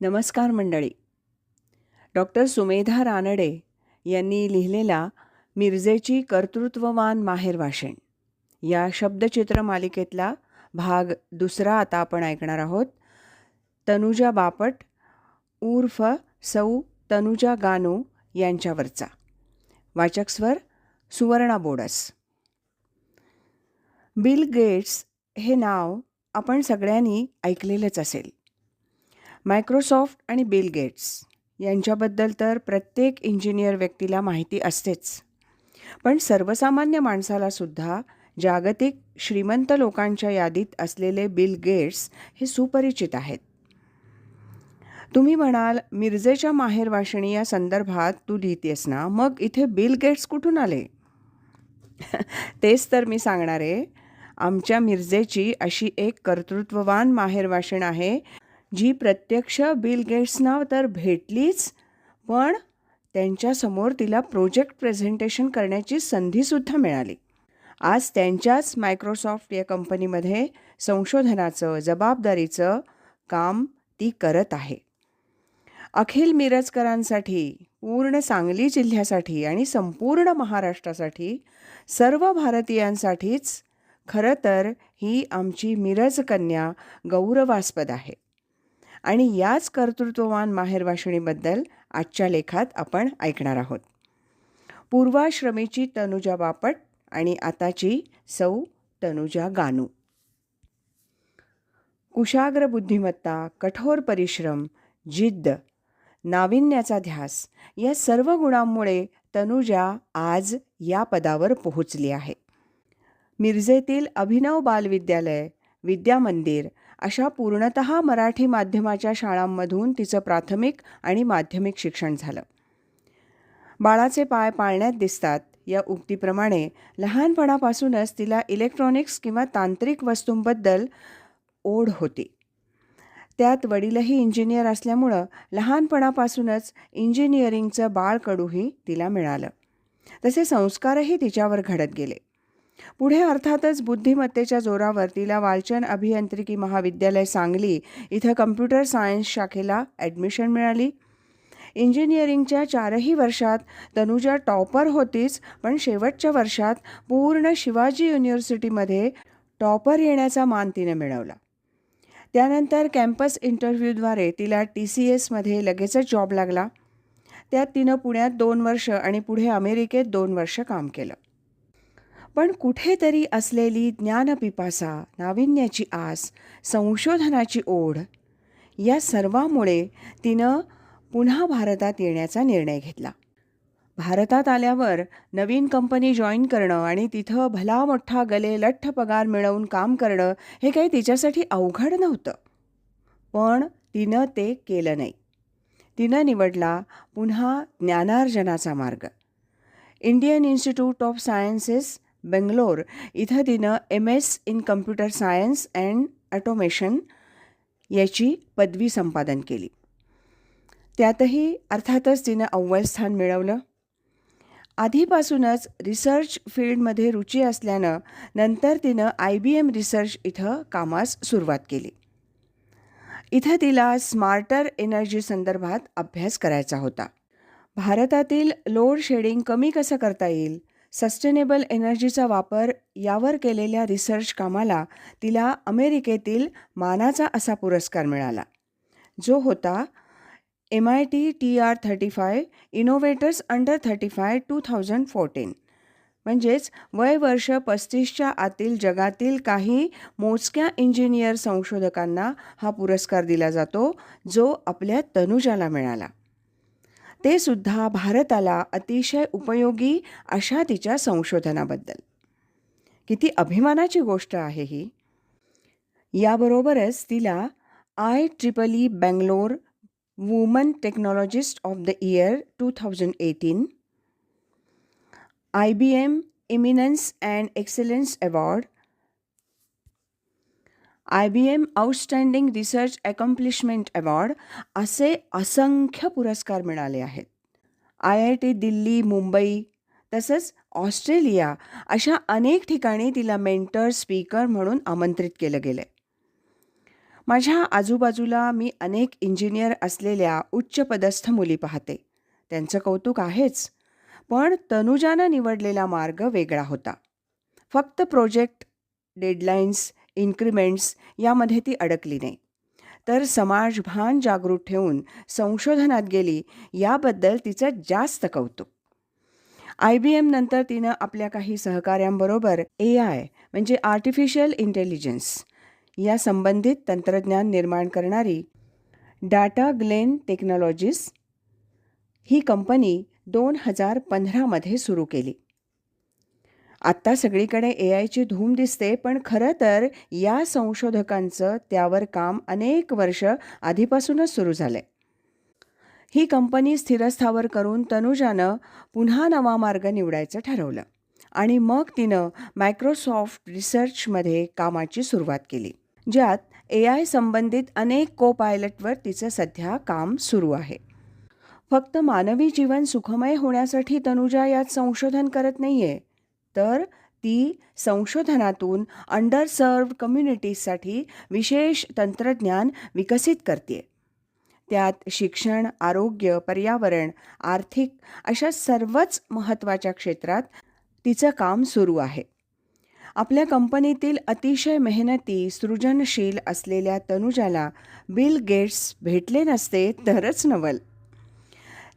नमस्कार मंडळी. डॉक्टर सुमेधा रानडे यांनी लिहिलेला मिरजेची कर्तृत्ववान माहेर भाषण या शब्दचित्र मालिकेतला भाग दुसरा आता आपण ऐकणार आहोत. तनुजा बापट उर्फ सौ तनुजा गानू यांच्यावरचा. वाचक स्वर सुवर्णा बोडस. बिल गेट्स हे नाव आपण सगळ्यांनी ऐकलेलंच असेल. मायक्रोसॉफ्ट आणि बिल गेट्स यांच्याबद्दल तर प्रत्येक इंजिनियर व्यक्तीला माहिती असतेच. पण सर्वसामान्य माणसाला सुद्धा जागतिक श्रीमंत लोकांच्या यादीत असलेले बिल गेट्स हे सुपरिचित आहेत. तुम्ही म्हणाल मिर्जेच्या माहेर या संदर्भात तू लिहितेस ना मग इथे बिल गेट्स कुठून आले? तेच तर मी सांगणार आहे. आमच्या मिर्जेची अशी एक कर्तृत्ववान माहेर वाशिण आहे जी प्रत्यक्ष बिल गेट्सना तर भेटलीच पण त्यांच्यासमोर तिला प्रोजेक्ट प्रेझेंटेशन करण्याची संधीसुद्धा मिळाली. आज त्यांच्याच मायक्रोसॉफ्ट या कंपनीमध्ये संशोधनाचं जबाबदारीचं काम ती करत आहे. अखिल मिरजकरांसाठी पूर्ण सांगली जिल्ह्यासाठी आणि संपूर्ण महाराष्ट्रासाठी सर्व भारतीयांसाठीच खरं तर ही आमची मिरज कन्या गौरवास्पद आहे. आणि याच कर्तृत्ववान माहेरवाशिणीबद्दल आजच्या लेखात आपण ऐकणार आहोत. पूर्वाश्रमीची तनुजा बापट आणि आताची सौ तनुजा गानू. कुशाग्र बुद्धिमत्ता कठोर परिश्रम जिद्द नाविन्याचा ध्यास या सर्व गुणांमुळे तनुजा आज या पदावर पोहोचली आहे. मिरजेतील अभिनव बालविद्यालय विद्यामंदिर अशा पूर्णत मराठी माध्यमाच्या शाळांमधून तिचं प्राथमिक आणि माध्यमिक शिक्षण झालं. बाळाचे पाय पाळण्यात दिसतात. या उक्तीप्रमाणे लहानपणापासूनच तिला इलेक्ट्रॉनिक्स किंवा तांत्रिक वस्तूंबद्दल ओढ होती. त्यात वडीलही इंजिनियर असल्यामुळं लहानपणापासूनच इंजिनिअरिंगचं बाळकडूही तिला मिळालं. तसे संस्कारही तिच्यावर घडत गेले. पुढे अर्थातच बुद्धिमत्तेच्या जोरावर तिला वालचन अभियांत्रिकी महाविद्यालय सांगली इथं कम्प्युटर सायन्स शाखेला ॲडमिशन मिळाली. इंजिनिअरिंगच्या चारही वर्षात तनुजा टॉपर होतीच पण शेवटच्या वर्षात पूर्ण शिवाजी युनिव्हर्सिटीमध्ये टॉपर येण्याचा मान तिने मिळवला. त्यानंतर कॅम्पस इंटरव्ह्यूद्वारे तिला टी सी एसमध्ये लगेचच जॉब लागला. त्यात तिनं पुण्यात दोन वर्ष आणि पुढे अमेरिकेत दोन वर्ष काम केलं. पण कुठेतरी असलेली ज्ञानपिपासा नाविन्याची आस संशोधनाची ओढ या सर्वामुळे तिनं पुन्हा भारतात येण्याचा निर्णय घेतला. भारतात आल्यावर नवीन कंपनी जॉईन करणं आणि तिथं भला मोठा गले लठ्ठ पगार मिळवून काम करणं हे काही तिच्यासाठी अवघड नव्हतं. पण तिनं ते केलं नाही. तिनं निवडला पुन्हा ज्ञानार्जनाचा मार्ग. Indian Institute of Sciences Bangalore. इथं तिनं M S in computer science and automation याची पदवी संपादन केली. त्यातही अर्थातच तिनं अव्वल स्थान मिळवलं. आधीपासूनच रिसर्च फील्डमध्ये रुची असल्यानं नंतर तिनं आय बी एम रिसर्च इथं कामास सुरुवात केली. इथं तिला स्मार्टर एनर्जी संदर्भात अभ्यास करायचा होता. भारतातील लोड शेडिंग कमी कसं करता येईल? सस्टेनेबल एनर्जीचा वापर यावर केलेल्या रिसर्च कामाला तिला अमेरिकेतील मानाचा असा पुरस्कार मिळाला जो होता M I T T R thirty five innovators under thirty five two thousand fourteen म्हणजेच वय वर्ष पस्तीसच्या आतील जगातील काही मोजक्या इंजिनियर संशोधकांना हा पुरस्कार दिला जातो जो आपल्या तनुजाला मिळाला. ते सुद्धा भारताला अतिशय उपयोगी अशा तिच्या संशोधनाबद्दल. किती अभिमानाची गोष्ट आहे ही. याबरोबरच तिला I triple E Bangalore woman technologist of the year two thousand eighteen I B M eminence and excellence award I B M outstanding research accomplishment award असे असंख्य पुरस्कार मिळाले आहेत. I I T Delhi Mumbai तसंच Australia अशा अनेक ठिकाणी तिला मेंटर स्पीकर म्हणून आमंत्रित केलं गेलं आहे माझ्या आजूबाजूला मी अनेक इंजिनियर असलेल्या उच्चपदस्थ मुली पाहते. त्यांचं कौतुक आहेच पण तनुजानं निवडलेला मार्ग वेगळा होता. फक्त प्रोजेक्ट डेडलाईन्स इन्क्रिमेंट्स यामध्ये ती अडकली नाही. तर समाजभान जागृत ठेवून संशोधनात गेली याबद्दल तिचं जास्त कौतुक. आय बी एम नंतर तिनं आपल्या काही सहकाऱ्यांबरोबर ए आय म्हणजे आर्टिफिशियल इंटेलिजन्स या संबंधित तंत्रज्ञान निर्माण करणारी डाटा ग्लेन टेक्नॉलॉजीज ही कंपनी दोन हजार पंधरामध्ये सुरू केली. आत्ता सगळीकडे ए आयची धूम दिसते पण खरं तर या संशोधकांचं त्यावर काम अनेक वर्ष आधीपासूनच सुरू झालं आहे ही कंपनी स्थिरस्थावर करून तनुजानं पुन्हा नवा मार्ग निवडायचं ठरवलं आणि मग तिनं मायक्रोसॉफ्ट रिसर्चमध्ये कामाची सुरुवात केली ज्यात ए आय संबंधित अनेक को पायलटवर तिचं सध्या काम सुरू आहे. फक्त मानवी जीवन सुखमय होण्यासाठी तनुजा यात संशोधन करत नाही आहे तर ती संशोधनातून अंडरसर्व्ड कम्युनिटीजसाठी विशेष तंत्रज्ञान विकसित करते. त्यात शिक्षण आरोग्य पर्यावरण आर्थिक अशा सर्वच महत्त्वाच्या क्षेत्रात तिचं काम सुरू आहे. आपल्या कंपनीतील अतिशय मेहनती सृजनशील असलेल्या तनुजाला बिल गेट्स भेटले नसते तरच नवल.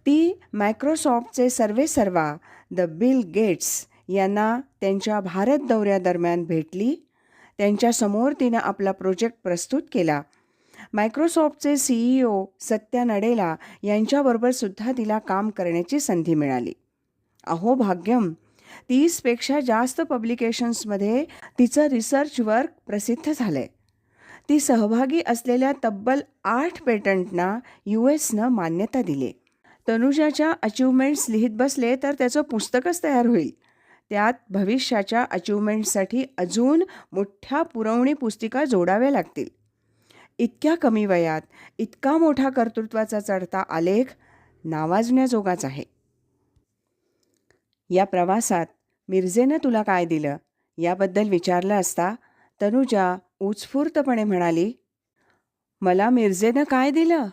ती मायक्रोसॉफ्टचे सर्वेसर्वा द बिल गेट्स यांना त्यांच्या भारत दौऱ्यादरम्यान भेटली. त्यांच्यासमोर तिनं आपला प्रोजेक्ट प्रस्तुत केला. मायक्रोसॉफ्टचे सीईओ सत्या नडेला यांच्याबरोबर सुद्धा तिला काम करण्याची संधी मिळाली. अहो भाग्यम तीसपेक्षा जास्त पब्लिकेशन्समध्ये तिचं रिसर्च वर्क प्रसिद्ध झालं आहे ती सहभागी असलेल्या तब्बल आठ पेटंटना यू एसनं मान्यता दिली. तनुजाच्या अचिव्हमेंट्स लिहित बसले तर त्याचं पुस्तकच तयार होईल. त्यात भविष्याच्या अचिव्हमेंटसाठी अजून मोठ्या पुरवणी पुस्तिका जोडाव्या लागतील. इतक्या कमी वयात इतका मोठा कर्तृत्वाचा चढता आलेख नावाजण्याजोगाच आहे. या प्रवासात मिर्झेनं तुला काय दिलं याबद्दल विचारलं असता तनुजा उत्स्फूर्तपणे म्हणाली मला मिर्झेनं काय दिलं?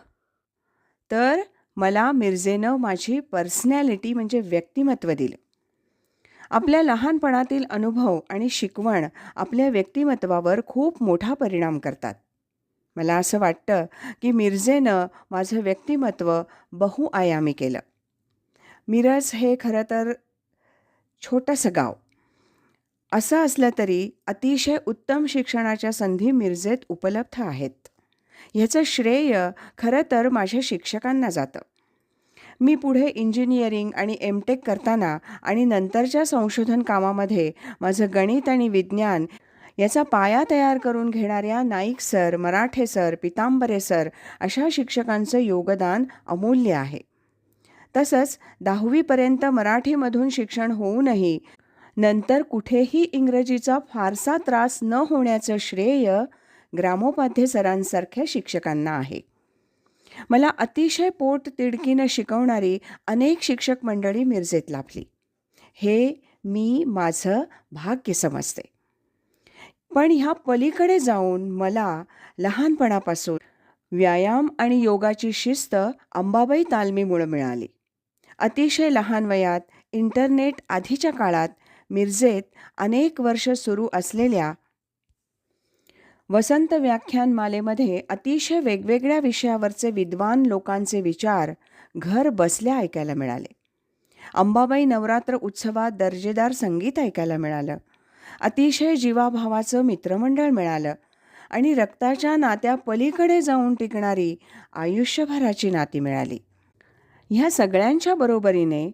तर मला मिर्झेनं माझी पर्सनॅलिटी म्हणजे व्यक्तिमत्व दिलं. आपल्या लहानपणातील अनुभव आणि शिकवण आपल्या व्यक्तिमत्वावर खूप मोठा परिणाम करतात. मला असं वाटतं की मिर्झेनं माझं व्यक्तिमत्व बहुआयामी केलं. मिरज हे खरं तर छोटंसं गाव. असं असलं तरी अतिशय उत्तम शिक्षणाच्या संधी मिरजेत उपलब्ध आहेत. ह्याचं श्रेय खरं तर माझ्या शिक्षकांना जातं. मी पुढे इंजिनिअरिंग आणि एम टेक करताना आणि नंतरच्या संशोधन कामामध्ये माझं गणित आणि विज्ञान याचा पाया तयार करून घेणाऱ्या Naik sir Marathe sir Pitambare sir अशा शिक्षकांचं योगदान अमूल्य आहे. तसंच दहावीपर्यंत मराठीमधून शिक्षण होऊनही नंतर कुठेही इंग्रजीचा फारसा त्रास न होण्याचं श्रेय ग्रामोपाध्ये सरांसारख्या शिक्षकांना आहे. मला अतिशय पोट तिडकीनं शिकवणारी अनेक शिक्षक मंडळी मिरजेत लाभली. हे मी माझं भाग्य समजते. पण ह्या पलीकडे जाऊन मला लहानपणापासून व्यायाम आणि योगाची शिस्त अंबाबाई तालमीमुळं मिळाली. अतिशय लहान वयात इंटरनेट आधीच्या काळात मिरजेत अनेक वर्ष सुरू असलेल्या वसंत व्याख्यानमालेमध्ये अतिशय वेगवेगळ्या विषयावरचे विद्वान लोकांचे विचार घर बसल्या ऐकायला मिळाले. अंबाबाई नवरात्र उत्सवात दर्जेदार संगीत ऐकायला मिळालं. अतिशय जीवाभावाचं मित्रमंडळ मिळालं आणि रक्ताच्या नात्या पलीकडे जाऊन टिकणारी आयुष्यभराची नाती मिळाली. ह्या सगळ्यांच्या बरोबरीने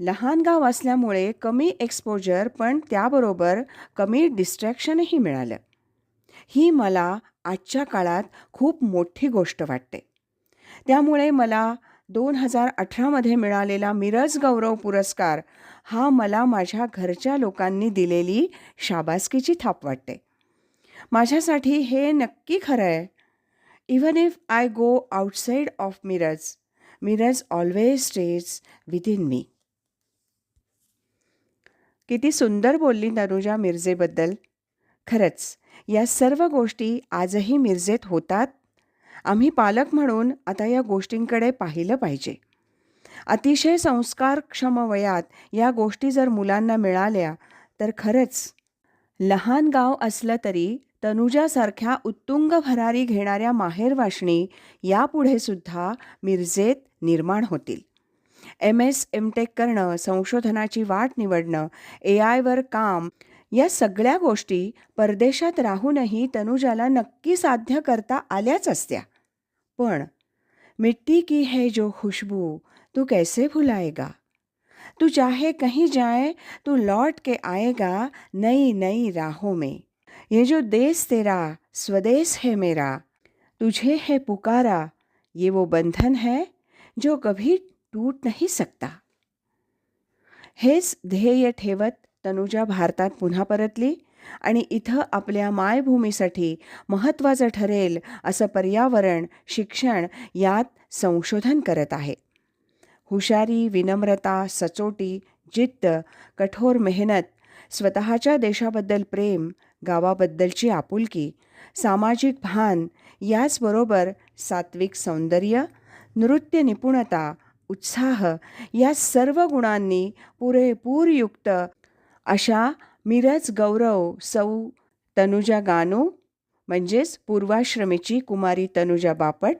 लहान गाव असल्यामुळे कमी एक्सपोजर पण त्याबरोबर कमी डिस्ट्रॅक्शनही मिळालं. ही मला आजच्या काळात खूप मोठी गोष्ट वाटते. त्यामुळे मला दोन हजार अठरामध्ये मिळालेला मिरज गौरव पुरस्कार हा मला माझ्या घरच्या लोकांनी दिलेली शाबासकीची थाप वाटते. माझ्यासाठी हे नक्की खरं आहे. Even if I go outside of Miraj Miraj always stays within me किती सुंदर बोलली नरुजा मिरजेबद्दल. खरंच या सर्व गोष्टी आजही मिरजेत होतात. आम्ही पालक म्हणून आता या गोष्टींकडे पाहिलं पाहिजे. अतिशय संस्कारक्षम वयात या गोष्टी जर मुलांना मिळाल्या तर खरंच लहान गाव असलं तरी तनुजासारख्या उत्तुंग भरारी घेणाऱ्या माहेरवाशणी यापुढे सुद्धा मिरजेत निर्माण होतील. एम एस एम टेक करणं संशोधनाची वाट निवडणं ए आयवर काम या सगळ्या गोष्टी परदेशात राहूनही तनुजाला नक्की साध्य करता आल्याच असत्या. पण मिट्टी की है जो खुशबू तू कैसे भुलाएगा तू चाहे कहीं जाए तू लौट के आएगा नई नई राहों में। ये जो देश तेरा स्वदेश है मेरा तुझे है पुकारा ये वो बंधन है जो कभी टूट नहीं सकता। हेच ध्येय ठेवत तनुजा भारतात पुन्हा परतली आणि इथं आपल्या मायभूमीसाठी महत्त्वाचं ठरेल असं पर्यावरण शिक्षण यात संशोधन करत आहे. हुशारी विनम्रता सचोटी जिद्द कठोर मेहनत स्वतःच्या देशाबद्दल प्रेम गावाबद्दलची आपुलकी सामाजिक भान याचबरोबर सात्विक सौंदर्य नृत्य निपुणता उत्साह या सर्व गुणांनी पुरेपूर युक्त अशा मिरज गौरव सौ तनुजा गानू म्हणजेच पूर्वाश्रमीची कुमारी तनुजा बापट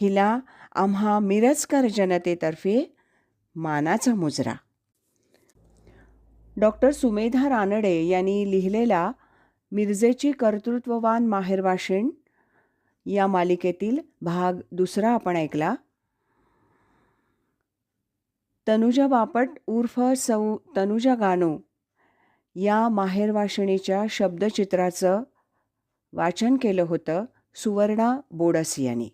हिला आम्हा मिरजकर जनतेतर्फे मानाचा मुजरा. डॉक्टर सुमेधा रानडे यांनी लिहिलेला मिरजेची कर्तृत्ववान माहेरवाशिण या मालिकेतील भाग दुसरा आपण ऐकला. तनुजा बापट उर्फ सौ तनुजा गानू या माहेरवाशिणीच्या शब्दचित्राचं वाचन केलं होतं सुवर्णा बोडस यांनी.